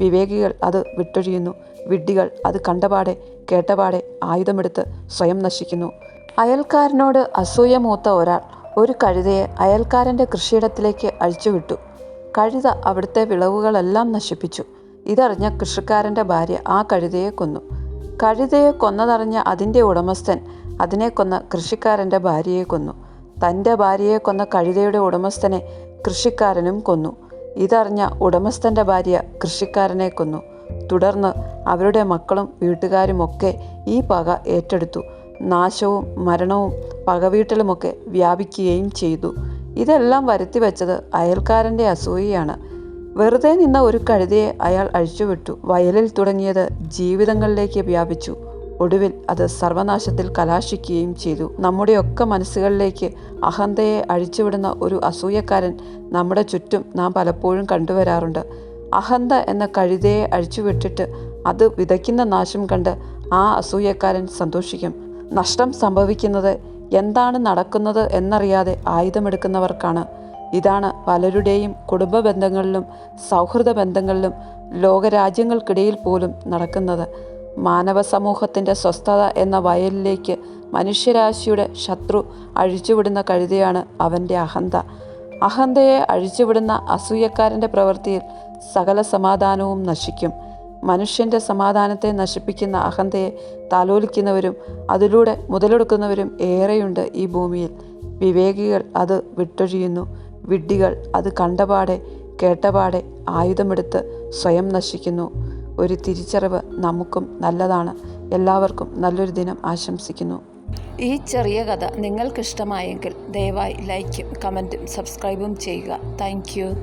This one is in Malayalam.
വിവേകികൾ അത് വിട്ടൊഴിയുന്നു. വിഡ്ഢികൾ അത് കണ്ടപാടെ കേട്ടപാടെ ആയുധമെടുത്ത് സ്വയം നശിക്കുന്നു. അയൽക്കാരനോട് അസൂയ മൂത്ത ഒരാൾ ഒരു കഴുതയെ അയൽക്കാരന്റെ കൃഷിയിടത്തിലേക്ക് അഴിച്ചുവിട്ടു. കഴുത അവിടുത്തെ വിളവുകളെല്ലാം നശിപ്പിച്ചു. ഇതറിഞ്ഞ കൃഷിക്കാരന്റെ ഭാര്യ ആ കഴുതയെ കൊന്നു. കഴുതയെ കൊന്നതറിഞ്ഞ അതിന്റെ ഉടമസ്ഥൻ അതിനെ കൊന്ന കൃഷിക്കാരന്റെ ഭാര്യയെ കൊന്നു. തന്റെ ഭാര്യയെ കൊന്ന കഴുതയുടെ ഉടമസ്ഥനെ കൃഷിക്കാരനും കൊന്നു. ഇതറിഞ്ഞ ഉടമസ്ഥന്റെ ഭാര്യ കൃഷിക്കാരനെ കൊന്നു. തുടർന്ന് അവരുടെ മക്കളും വീട്ടുകാരുമൊക്കെ ഈ പക ഏറ്റെടുത്തു. നാശവും മരണവും പകവീട്ടിലുമൊക്കെ വ്യാപിക്കുകയും ചെയ്തു. ഇതെല്ലാം വരുത്തി വെച്ചത് അയൽക്കാരന്റെ അസൂയയാണ്. വെറുതെ നിന്ന ഒരു കഴുതയെ അയാൾ അഴിച്ചുവിട്ടു. വയലിൽ തുടങ്ങിയത് ജീവിതങ്ങളിലേക്ക് വ്യാപിച്ചു. ഒടുവിൽ അത് സർവനാശത്തിൽ കലാശിക്കുകയും ചെയ്തു. നമ്മുടെയൊക്കെ മനസ്സുകളിലേക്ക് അഹന്തയെ അഴിച്ചുവിടുന്ന ഒരു അസൂയക്കാരൻ നമ്മുടെ ചുറ്റും നാം പലപ്പോഴും കണ്ടുവരാറുണ്ട്. അഹന്ത എന്ന കഴുതയെ അഴിച്ചുവിട്ടിട്ട് അത് വിതയ്ക്കുന്ന നാശം കണ്ട് ആ അസൂയക്കാരൻ സന്തോഷിക്കും. നഷ്ടം സംഭവിക്കുന്നത് എന്താണ് നടക്കുന്നത് എന്നറിയാതെ ആയുധമെടുക്കുന്നവർക്കാണ്. ഇതാണ് പലരുടെയും കുടുംബ ബന്ധങ്ങളിലും സൗഹൃദ ബന്ധങ്ങളിലും ലോകരാജ്യങ്ങൾക്കിടയിൽ പോലും നടക്കുന്നത്. മാനവ സമൂഹത്തിന്റെ സ്വസ്ഥത എന്ന വയലിലേക്ക് മനുഷ്യരാശിയുടെ ശത്രു അഴിച്ചുവിടുന്ന കഴുതയാണ് അവന്റെ അഹന്ത. അഹന്തയെ അഴിച്ചുവിടുന്ന അസൂയക്കാരന്റെ പ്രവൃത്തിയിൽ സകല സമാധാനവും നശിക്കും. മനുഷ്യന്റെ സമാധാനത്തെ നശിപ്പിക്കുന്ന അഹന്തയെ താലോലിക്കുന്നവരും അതിലൂടെ മുതലെടുക്കുന്നവരും ഏറെയുണ്ട് ഈ ഭൂമിയിൽ. വിവേകികൾ അത് വിട്ടൊഴിയുന്നു. വിഡ്ഢികൾ അത് കണ്ടപാടെ കേട്ടപാടെ ആയുധമെടുത്ത് സ്വയം നശിക്കുന്നു. ഒരു തിരിച്ചറിവ് നമുക്കും നല്ലതാണ്. എല്ലാവർക്കും നല്ലൊരു ദിനം ആശംസിക്കുന്നു. ഈ ചെറിയ കഥ നിങ്ങൾക്കിഷ്ടമായെങ്കിൽ ദയവായി ലൈക്കും കമന്റും സബ്സ്ക്രൈബും ചെയ്യുക. താങ്ക്